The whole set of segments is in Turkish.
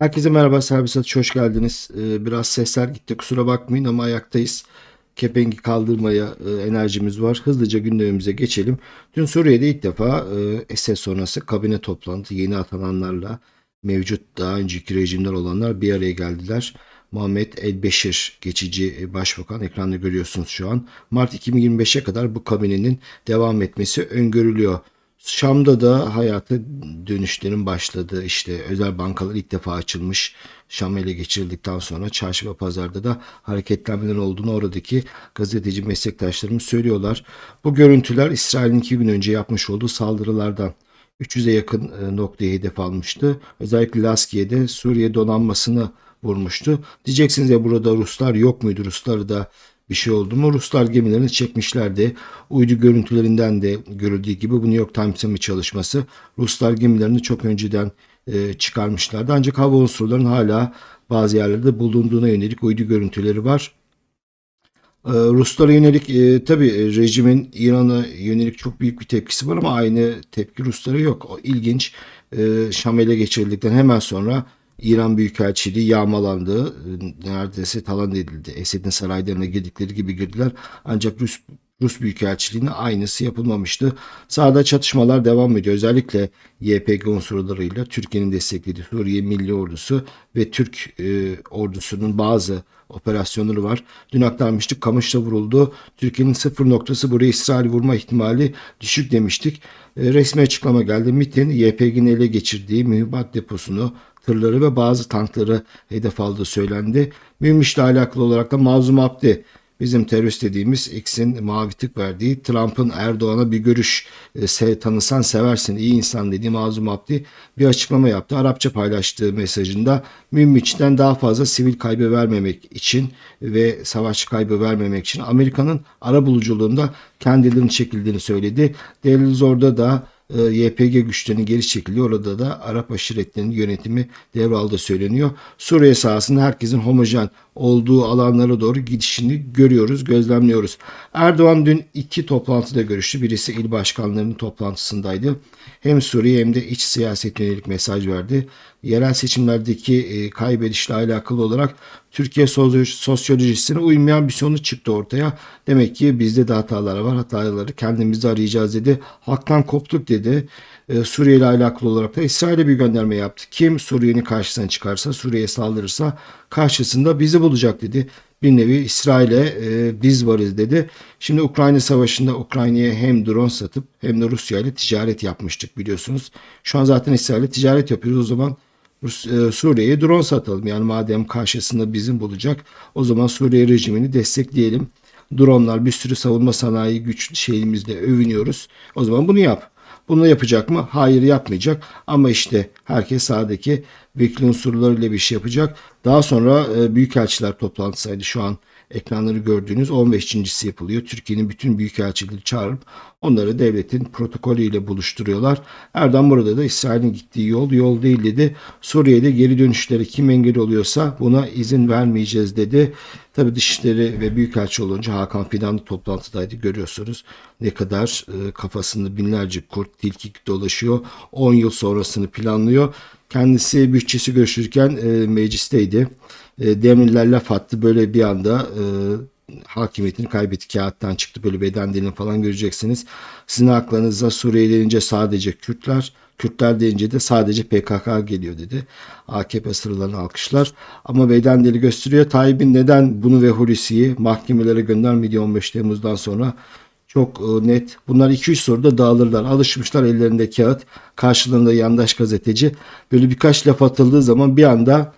Herkese merhaba, Servis Atış hoş geldiniz. Ee, biraz sesler gitti, kusura bakmayın ama ayaktayız. Kepengi kaldırmaya e, enerjimiz var. Hızlıca gündemimize geçelim. Dün Suriye'de ilk defa e, sonrası kabine toplantı yeni atananlarla mevcut daha önceki rejimler olanlar bir araya geldiler. Muhammed El-Beşir geçici e, başbakan ekranda görüyorsunuz şu an. Mart 2025'e kadar bu kabinenin devam etmesi öngörülüyor. Şam'da da hayata dönüşlerin başladığı işte özel bankalar ilk defa açılmış. Şam ele geçirildikten sonra çarşı ve pazarda da hareketlenmeler olduğunu oradaki gazeteci meslektaşlarımız söylüyorlar. Bu görüntüler İsrail'in iki gün önce yapmış olduğu saldırılardan 300'e yakın e, noktaya hedef almıştı. Özellikle Laskiye'de Suriye donanmasını vurmuştu. Diyeceksiniz ya burada Ruslar yok muydu? Rusları da bir şey oldu mu? Ruslar gemilerini çekmişlerdi. Uydu görüntülerinden de görüldüğü gibi bu New York Times'ın bir çalışması. Ruslar gemilerini çok önceden e, çıkarmışlardı. Ancak hava unsurlarının hala bazı yerlerde bulunduğuna yönelik uydu görüntüleri var. Ee, Ruslara yönelik e, tabii e, rejimin İran'a yönelik çok büyük bir tepkisi var ama aynı tepki Ruslara yok. O ilginç. E, Şam ele geçirildikten hemen sonra İran Büyükelçiliği yağmalandı. Neredeyse talan edildi. Esed'in saraylarına girdikleri gibi girdiler. Ancak Rus Rus Büyükelçiliğine aynısı yapılmamıştı. Sahada çatışmalar devam ediyor. Özellikle YPG unsurlarıyla Türkiye'nin desteklediği Suriye Milli Ordusu ve Türk e, ordusunun bazı operasyonları var. Dün aktarmıştık Kamış'ta vuruldu. Türkiye'nin sıfır noktası buraya İsrail vurma ihtimali düşük demiştik. E, resmi açıklama geldi. MIT'in YPG'nin ele geçirdiği mühimmat deposunu tırları ve bazı tankları hedef aldığı söylendi. Mühim işle alakalı olarak da Mazlum Abdi bizim terörist dediğimiz X'in mavi tık verdiği Trump'ın Erdoğan'a bir görüş e, tanısan seversin iyi insan dediği Mazlum Abdi bir açıklama yaptı. Arapça paylaştığı mesajında Münbiç'ten daha fazla sivil kaybı vermemek için ve savaş kaybı vermemek için Amerika'nın ara buluculuğunda kendilerinin çekildiğini söyledi. Delil Zor'da da e, YPG güçlerinin geri çekiliyor. Orada da Arap aşiretlerinin yönetimi devraldığı söyleniyor. Suriye sahasında herkesin homojen olduğu alanlara doğru gidişini görüyoruz, gözlemliyoruz. Erdoğan dün iki toplantıda görüştü. Birisi il başkanlarının toplantısındaydı. Hem Suriye hem de iç siyaset yönelik mesaj verdi. Yerel seçimlerdeki e, kaybedişle alakalı olarak Türkiye sosyolojisine uymayan bir sonuç çıktı ortaya. Demek ki bizde de hatalar var. Hataları kendimizde arayacağız dedi. Halktan koptuk dedi. Ee, Suriye ile alakalı olarak da İsrail'e bir gönderme yaptı. Kim Suriye'nin karşısına çıkarsa, Suriye'ye saldırırsa karşısında bizi bulacak dedi. Bir nevi İsrail'e e, biz varız dedi. Şimdi Ukrayna Savaşı'nda Ukrayna'ya hem drone satıp hem de Rusya ile ticaret yapmıştık biliyorsunuz. Şu an zaten İsrail'le ticaret yapıyoruz. O zaman Rus, e, Suriye'ye drone satalım. Yani madem karşısında bizim bulacak o zaman Suriye rejimini destekleyelim. Dronlar bir sürü savunma sanayi güç şeyimizle övünüyoruz. O zaman bunu yap. Bunu yapacak mı? Hayır yapmayacak. Ama işte herkes sahadaki vekil unsurlarıyla bir şey yapacak. Daha sonra e, büyükelçiler toplantısıydı şu an ekranları gördüğünüz 15.si yapılıyor. Türkiye'nin bütün büyükelçileri çağırıp onları devletin protokolüyle buluşturuyorlar. Erdoğan burada da İsrail'in gittiği yol yol değil dedi. Suriye'de geri dönüşleri kim engel oluyorsa buna izin vermeyeceğiz dedi. Tabi Dışişleri ve Büyükelçi olunca Hakan Fidan da toplantıdaydı görüyorsunuz. Ne kadar e, kafasında binlerce kurt tilki dolaşıyor. 10 yıl sonrasını planlıyor. Kendisi bütçesi görüşürken e, meclisteydi. E, Demirler laf attı böyle bir anda e, hakimiyetini kaybetti. Kağıttan çıktı böyle beden dilini falan göreceksiniz. Sizin aklınıza Suriye denince sadece Kürtler, Kürtler deyince de sadece PKK geliyor dedi. AKP sırlarını alkışlar. Ama beden dili gösteriyor. Tayyip'in neden bunu ve Hulusi'yi mahkemelere göndermediği 15 Temmuz'dan sonra çok e, net. Bunlar 2-3 soruda dağılırlar. Alışmışlar ellerinde kağıt. Karşılığında yandaş gazeteci. Böyle birkaç laf atıldığı zaman bir anda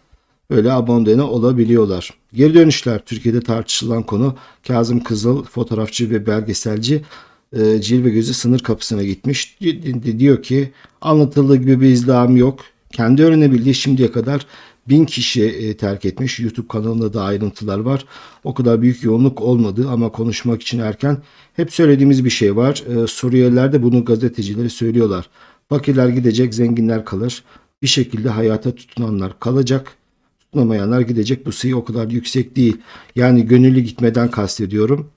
böyle abondene olabiliyorlar. Geri dönüşler Türkiye'de tartışılan konu. Kazım Kızıl fotoğrafçı ve belgeselci e, Cilve Gözü sınır kapısına gitmiş. Diyor ki anlatıldığı gibi bir izdiham yok. Kendi öğrenebildiği şimdiye kadar bin kişi e, terk etmiş. YouTube kanalında da ayrıntılar var. O kadar büyük yoğunluk olmadı ama konuşmak için erken. Hep söylediğimiz bir şey var. E, Suriyeliler de bunu gazetecileri söylüyorlar. Fakirler gidecek, zenginler kalır. Bir şekilde hayata tutunanlar kalacak. Tutunamayanlar gidecek. Bu sayı o kadar yüksek değil. Yani gönüllü gitmeden kastediyorum.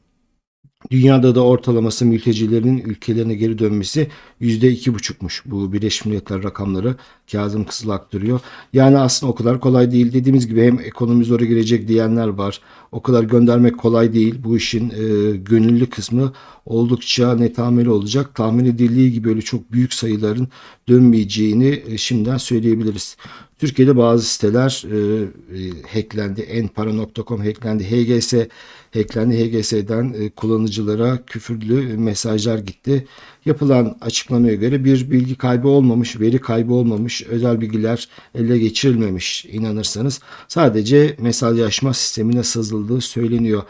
Dünyada da ortalaması mültecilerin ülkelerine geri dönmesi %2,5'muş. Bu Birleşmiş Milletler rakamları Kazım Kısıl aktarıyor. Yani aslında o kadar kolay değil. Dediğimiz gibi hem ekonomi zora girecek diyenler var. O kadar göndermek kolay değil. Bu işin e, gönüllü kısmı oldukça netameli olacak. Tahmin edildiği gibi öyle çok büyük sayıların dönmeyeceğini e, şimdiden söyleyebiliriz. Türkiye'de bazı siteler e, e, hacklendi. Enpara.com hacklendi. HGS hacklendi. HGS'den e, kullanıcılara küfürlü mesajlar gitti. Yapılan açıklamaya göre bir bilgi kaybı olmamış, veri kaybı olmamış, özel bilgiler ele geçirilmemiş inanırsanız. Sadece mesajlaşma sistemine sızıldığı söyleniyor.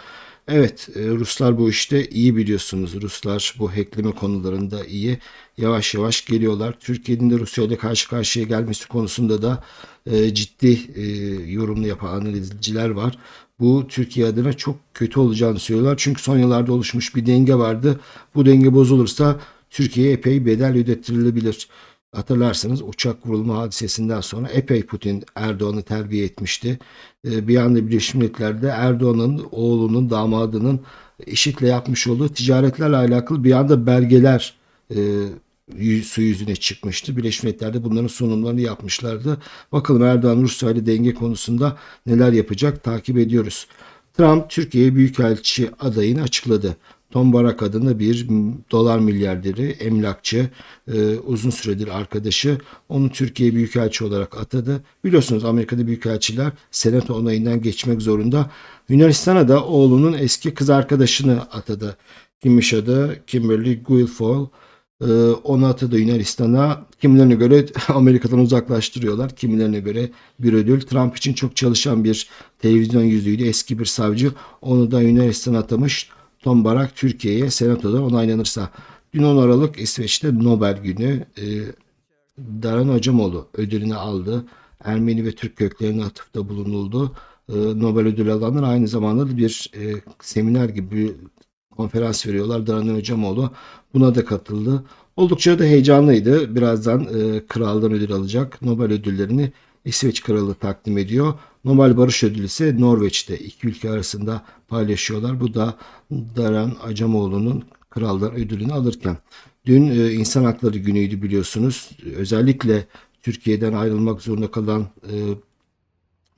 Evet e, Ruslar bu işte iyi biliyorsunuz. Ruslar bu hackleme konularında iyi. Yavaş yavaş geliyorlar. Türkiye'nin de Rusya ile karşı karşıya gelmesi konusunda da e, ciddi e, yorumlu yapan analizciler var. Bu Türkiye adına çok kötü olacağını söylüyorlar. Çünkü son yıllarda oluşmuş bir denge vardı. Bu denge bozulursa Türkiye'ye epey bedel ödettirilebilir. Hatırlarsanız uçak vurulma hadisesinden sonra epey Putin Erdoğan'ı terbiye etmişti. Ee, Bir anda Birleşmiş Milletler'de Erdoğan'ın oğlunun damadının IŞİD'le yapmış olduğu ticaretlerle alakalı bir anda belgeler e, su yüzüne çıkmıştı. Birleşmiş Milletler'de bunların sunumlarını yapmışlardı. Bakalım Erdoğan Rusya ile denge konusunda neler yapacak takip ediyoruz. Trump Türkiye'ye büyükelçi adayını açıkladı. Tom Barak adında bir dolar milyarderi, emlakçı, e, uzun süredir arkadaşı. Onu Türkiye Büyükelçi olarak atadı. Biliyorsunuz Amerika'da büyükelçiler senato onayından geçmek zorunda. Yunanistan'a da oğlunun eski kız arkadaşını atadı. Kimmiş adı? Kimberly Guilfoyle. Ee, onu atadı Yunanistan'a. Kimilerine göre Amerika'dan uzaklaştırıyorlar. Kimilerine göre bir ödül. Trump için çok çalışan bir televizyon yüzüydü. Eski bir savcı. Onu da Yunanistan'a atamış. Tom Barak Türkiye'ye senatoda onaylanırsa. Dün 10 Aralık İsveç'te Nobel günü. Ee, Daran Hocamoğlu ödülünü aldı. Ermeni ve Türk köklerine atıfta bulunuldu. Ee, Nobel ödülü alanlar aynı zamanda da bir e, seminer gibi konferans veriyorlar. Daran Hocamoğlu buna da katıldı. Oldukça da heyecanlıydı. Birazdan e, kraldan ödül alacak. Nobel ödüllerini İsveç kralı takdim ediyor. Nobel Barış Ödülü ise Norveç'te iki ülke arasında paylaşıyorlar. Bu da Daran Acemoğlu'nun kraldan ödülünü alırken. Dün e, insan hakları günüydü biliyorsunuz. Özellikle Türkiye'den ayrılmak zorunda kalan e,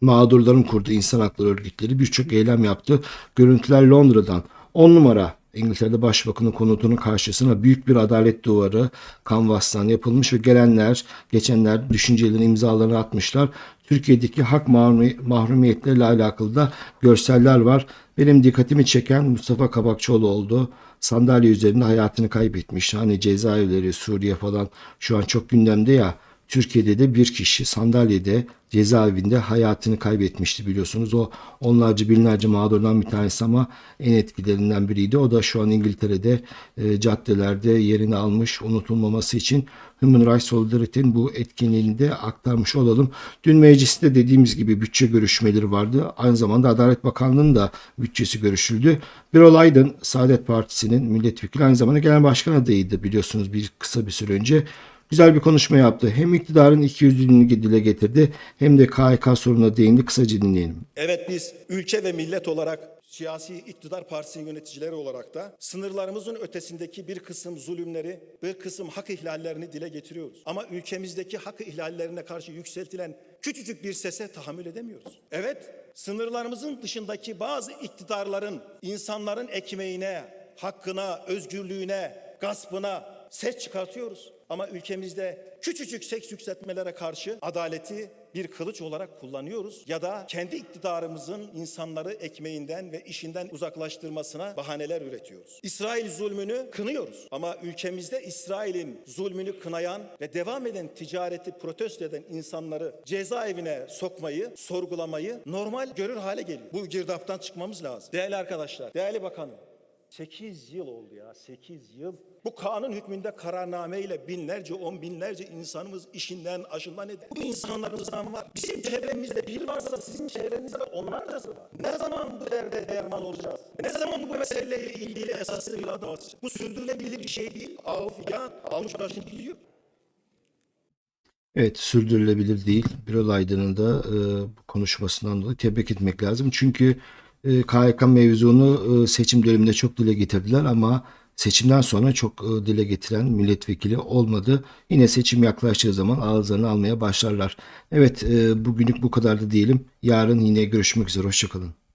mağdurların kurduğu insan hakları örgütleri birçok eylem yaptı. Görüntüler Londra'dan 10 numara İngiltere'de başbakanın konutunun karşısına büyük bir adalet duvarı kanvastan yapılmış ve gelenler, geçenler düşüncelerini imzalarını atmışlar. Türkiye'deki hak mahrumi- mahrumiyetleriyle alakalı da görseller var. Benim dikkatimi çeken Mustafa Kabakçıoğlu oldu. Sandalye üzerinde hayatını kaybetmiş. Hani cezaevleri, Suriye falan şu an çok gündemde ya. Türkiye'de de bir kişi sandalyede cezaevinde hayatını kaybetmişti biliyorsunuz. O onlarca binlerce mağdurdan bir tanesi ama en etkilerinden biriydi. O da şu an İngiltere'de e, caddelerde yerini almış unutulmaması için Human Rights Solidarity'nin bu etkinliğini de aktarmış olalım. Dün mecliste dediğimiz gibi bütçe görüşmeleri vardı. Aynı zamanda Adalet Bakanlığı'nın da bütçesi görüşüldü. Birol Aydın Saadet Partisi'nin milletvekili aynı zamanda genel başkan adayıydı biliyorsunuz bir kısa bir süre önce güzel bir konuşma yaptı. Hem iktidarın ikiyüzlülüğünü dile getirdi hem de KHK sorununa değindi. Kısaca dinleyelim. Evet biz ülke ve millet olarak siyasi iktidar partisi yöneticileri olarak da sınırlarımızın ötesindeki bir kısım zulümleri, bir kısım hak ihlallerini dile getiriyoruz. Ama ülkemizdeki hak ihlallerine karşı yükseltilen küçücük bir sese tahammül edemiyoruz. Evet, sınırlarımızın dışındaki bazı iktidarların insanların ekmeğine, hakkına, özgürlüğüne, gaspına ses çıkartıyoruz. Ama ülkemizde küçücük seks yükseltmelere karşı adaleti bir kılıç olarak kullanıyoruz ya da kendi iktidarımızın insanları ekmeğinden ve işinden uzaklaştırmasına bahaneler üretiyoruz. İsrail zulmünü kınıyoruz ama ülkemizde İsrail'in zulmünü kınayan ve devam eden ticareti protesto eden insanları cezaevine sokmayı, sorgulamayı normal görür hale geliyor. Bu girdaptan çıkmamız lazım. Değerli arkadaşlar, değerli bakanım, 8 yıl oldu ya 8 yıl. Bu kanun hükmünde kararnameyle binlerce on binlerce insanımız işinden aşından eder. Bu insanlarımızdan var. Bizim çevremizde bir varsa sizin çevrenizde de onlarcası var. Ne zaman bu derde derman olacağız? Ne zaman bu meseleyle ilgili esaslı bir adım atacağız? Bu sürdürülebilir bir şey değil. Av figan almış başını gidiyor. Evet sürdürülebilir değil. Birol Aydın'ın da e, konuşmasından dolayı tebrik etmek lazım. Çünkü e, KHK mevzunu e, seçim döneminde çok dile getirdiler ama seçimden sonra çok e, dile getiren milletvekili olmadı. Yine seçim yaklaştığı zaman ağızlarını almaya başlarlar. Evet e, bugünlük bu kadardı diyelim. Yarın yine görüşmek üzere. Hoşçakalın.